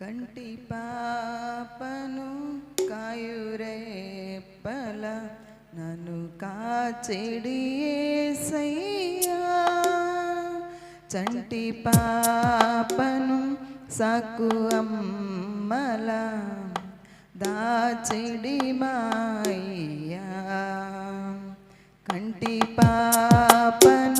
కంటి పాపను కాయురేపల నన్ను కాచెడియేసయ్యా చంటి పాపను సాకు అమ్మల దాచెడి మాయ్యా. కంటి పాపను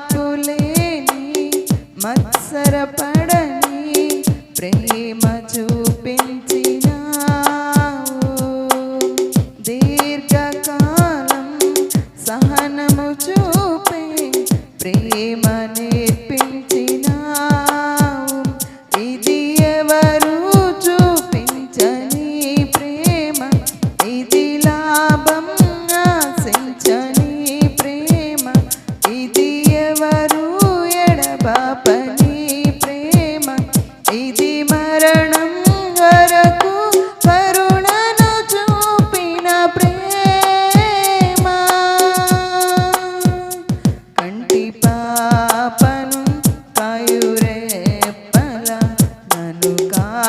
మార్పులేని మత్సరపడని ప్రేమ చూపించ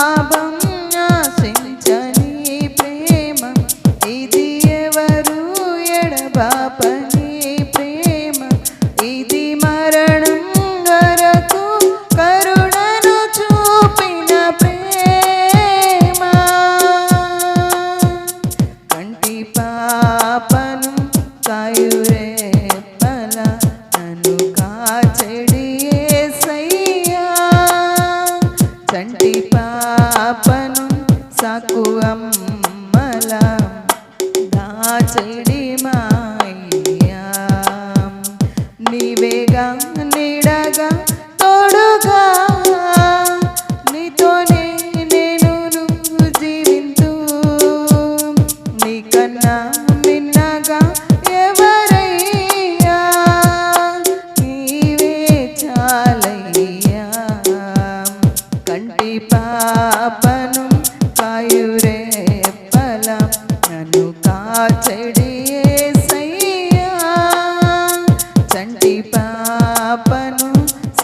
বাবা আছে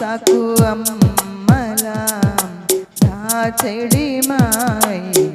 തക്കുവം മലാം ചെടിമായി